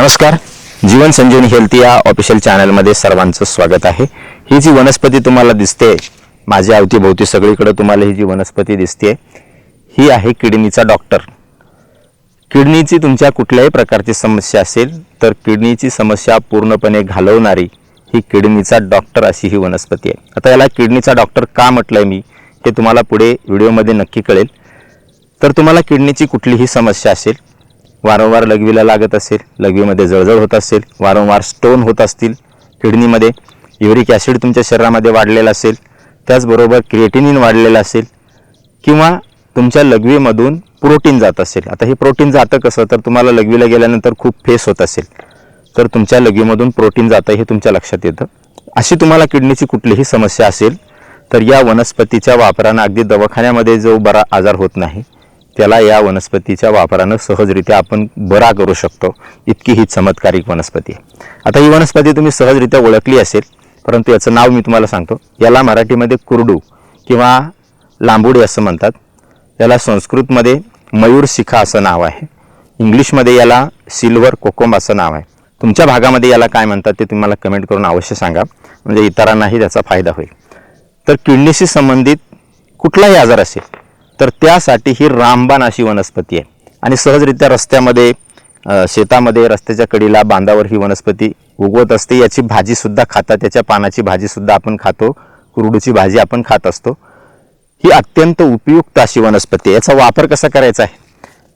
नमस्कार. जीवन संजीवनी हेल्थ या ऑफिशियल चॅनलमध्ये सर्वांचं स्वागत आहे. ही जी वनस्पती तुम्हाला दिसते माझ्या अवतीभोवती सगळीकडे तुम्हाला ही जी वनस्पती दिसते ही आहे किडनीचा डॉक्टर. किडनीची तुमच्या कुठल्याही प्रकारची समस्या असेल तर किडनीची समस्या पूर्णपणे घालवणारी ही किडनीचा डॉक्टर अशी ही वनस्पती आहे. आता याला किडनीचा डॉक्टर का म्हटलंय मी हे तुम्हाला पुढे व्हिडिओमध्ये नक्की कळेल. तर तुम्हाला किडनीची कुठलीही समस्या असेल वारंवार लघवीला लागत असेल लघवीमध्ये जळजळ होत असेल वारंवार स्टोन होत असतील किडनीमध्ये युरिक ॲसिड तुमच्या शरीरामध्ये वाढलेला असेल त्याचबरोबर क्रिएटिनिन वाढलेलं असेल किंवा तुमच्या लघवीमधून प्रोटीन जात असेल. आता हे प्रोटीन जातं कसं? तर तुम्हाला लघवीला गेल्यानंतर खूप फेस होत असेल. तर तुमच्या लघवीमधून प्रोटीन जातं हे तुमच्या लक्षात येतं. अशी तुम्हाला किडनीची कुठलीही समस्या असेल तर या वनस्पतीच्या वापरानं अगदी दवाखान्यामध्ये जो बरा आजार होत नाही त्याला या वनस्पतीच्या वापरानं सहजरित्या आपण बरा करू शकतो. इतकी ही चमत्कारिक वनस्पती आहे. आता ही वनस्पती तुम्ही सहजरित्या ओळखली असेल परंतु याचं नाव मी तुम्हाला सांगतो. याला मराठीमध्ये कुरडू किंवा लांबुडी असं म्हणतात. याला संस्कृतमध्ये मयूर शिखा असं नाव आहे. इंग्लिशमध्ये याला सिल्वर कोकोम असं नाव आहे. तुमच्या भागामध्ये याला काय म्हणतात ते तुम्ही मला कमेंट करून अवश्य सांगा. म्हणजे इतरांनाही त्याचा फायदा होईल. तर किडनीशी संबंधित कुठलाही आजार असेल तर त्यासाठी ही रामबाण अशी वनस्पती आहे. आणि सहजरित्या रस्त्यामध्ये शेतामध्ये रस्त्याच्या कडीला बांधावर ही वनस्पती उगवत असते. याची भाजीसुद्धा खातात. त्याच्या पानाची भाजीसुद्धा आपण खातो. कुरडूची भाजी आपण खात असतो. ही अत्यंत उपयुक्त अशी वनस्पती आहे. याचा वापर कसा करायचा आहे?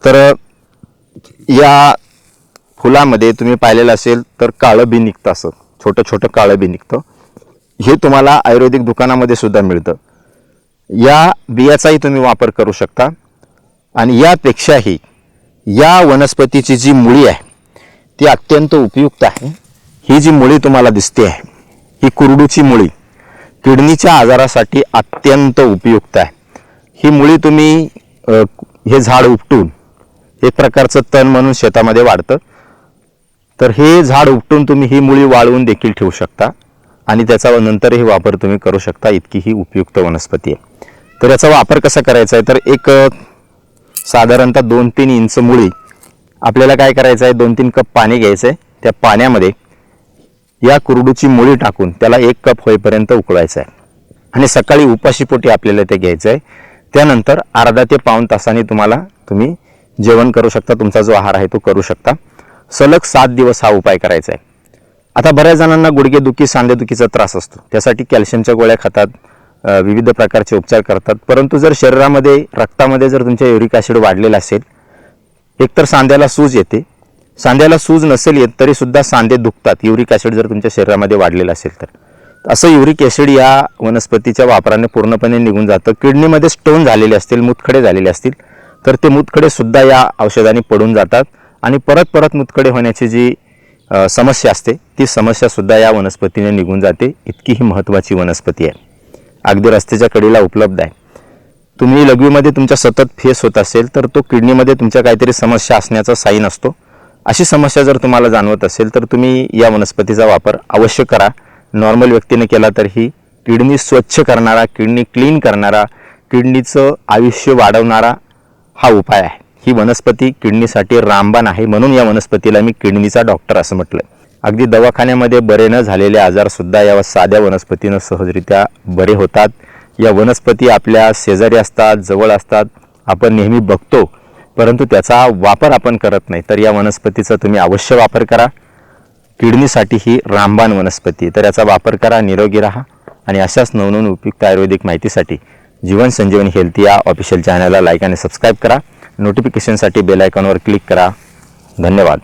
तर या फुलामध्ये तुम्ही पाहिलेलं असेल तर काळं बी निघतं असं. छोटं छोटं काळं बी निघतं. हे तुम्हाला आयुर्वेदिक दुकानामध्ये सुद्धा मिळतं. या बियाचाही तुम्ही वापर करू शकता. आणि यापेक्षाही या वनस्पतीची जी मुळी आहे ती अत्यंत उपयुक्त आहे. ही जी मुळी तुम्हाला दिसते आहे ही कुरडूची मुळी किडनीच्या आजारासाठी अत्यंत उपयुक्त आहे. ही मुळी तुम्ही हे झाड उपटून एक प्रकारचं तण म्हणून शेतामध्ये वाढतं. तर हे झाड उपटून तुम्ही ही मुळी वाळवून देखील ठेवू शकता. आणि त्याचा नंतरही वापर तुम्ही करू शकता इतकी ही उपयुक्त वनस्पती आहे. तर याचा वापर कसा करायचा आहे? तर एक साधारणतः दोन तीन इंच मुळी आपल्याला काय करायचं आहे? दोन तीन कप पाणी घ्यायचं आहे. त्या पाण्यामध्ये या कुरडूची मुळी टाकून त्याला एक कप होईपर्यंत उकळायचं आहे. आणि सकाळी उपाशीपोटी आपल्याला ते घ्यायचं आहे. त्यानंतर अर्धा ते पाऊण तासाने तुम्हाला तुम्ही जेवण करू शकता. तुमचा जो आहार आहे तो करू शकता. सलग सात दिवस हा उपाय करायचा आहे. आता बऱ्याच जणांना गुडघेदुखी सांधेदुखीचा त्रास असतो. त्यासाठी कॅल्शियमच्या गोळ्या खातात विविध प्रकारचे उपचार करतात. परंतु जर शरीरामध्ये रक्तामध्ये जर तुमच्या युरिक ॲसिड वाढलेला असेल एकतर सांध्याला सूज येते. सांध्याला सूज नसेल येत तरीसुद्धा सांधे दुखतात. युरिक ॲसिड जर तुमच्या शरीरामध्ये वाढलेलं असेल तर. असं युरिक ॲसिड या वनस्पतीच्या वापराने पूर्णपणे निघून जातं. किडनीमध्ये स्टोन झालेले असतील मुतखडे झालेले असतील तर ते मुतखडेसुद्धा या औषधाने पडून जातात. आणि परत परत मुतखडे होण्याची जी समस्या असते. ती समस्यासुद्धा या वनस्पतीने निघून जाते. इतकी ही महत्त्वाची वनस्पती आहे. अगदी रस्त्याच्या कडेला उपलब्ध आहे. तुम्ही लघवीमध्ये तुमच्या सतत फेस होत असेल तर तो किडनीमध्ये तुमच्या काहीतरी समस्या असण्याचा साईन असतो. अशी समस्या जर तुम्हाला जाणवत असेल तर तुम्ही या वनस्पतीचा वापर अवश्य करा. नॉर्मल व्यक्तीने केला तर ही किडनी स्वच्छ करणारा किडनी क्लीन करणारा किडनीचं आयुष्य वाढवणारा हा उपाय आहे. ही वनस्पती किडनीसाठी रामबाण आहे म्हणून या वनस्पतीला मी किडनीचा डॉक्टर असं म्हटलं अगदी दवाखान्यामध्ये बरे न झालेले आजारसुद्धा या साध्या वनस्पतीनं सहजरित्या बरे होतात. या वनस्पती आपल्या शेजारी असतात जवळ असतात आपण नेहमी बघतो परंतु त्याचा वापर आपण करत नाही. तर या वनस्पतीचा तुम्ही अवश्य वापर करा. किडनीसाठी ही रामबाण वनस्पती. तर याचा वापर करा निरोगी राहा आणि अशाच नवनवीन उपयुक्त आयुर्वेदिक माहितीसाठी जीवन संजीवनी हेल्थ या ऑफिशियल चॅनलला लाईक आणि सबस्क्राईब करा. नोटिफिकेशनसाठी बेल आयकॉनवर क्लिक करा. धन्यवाद.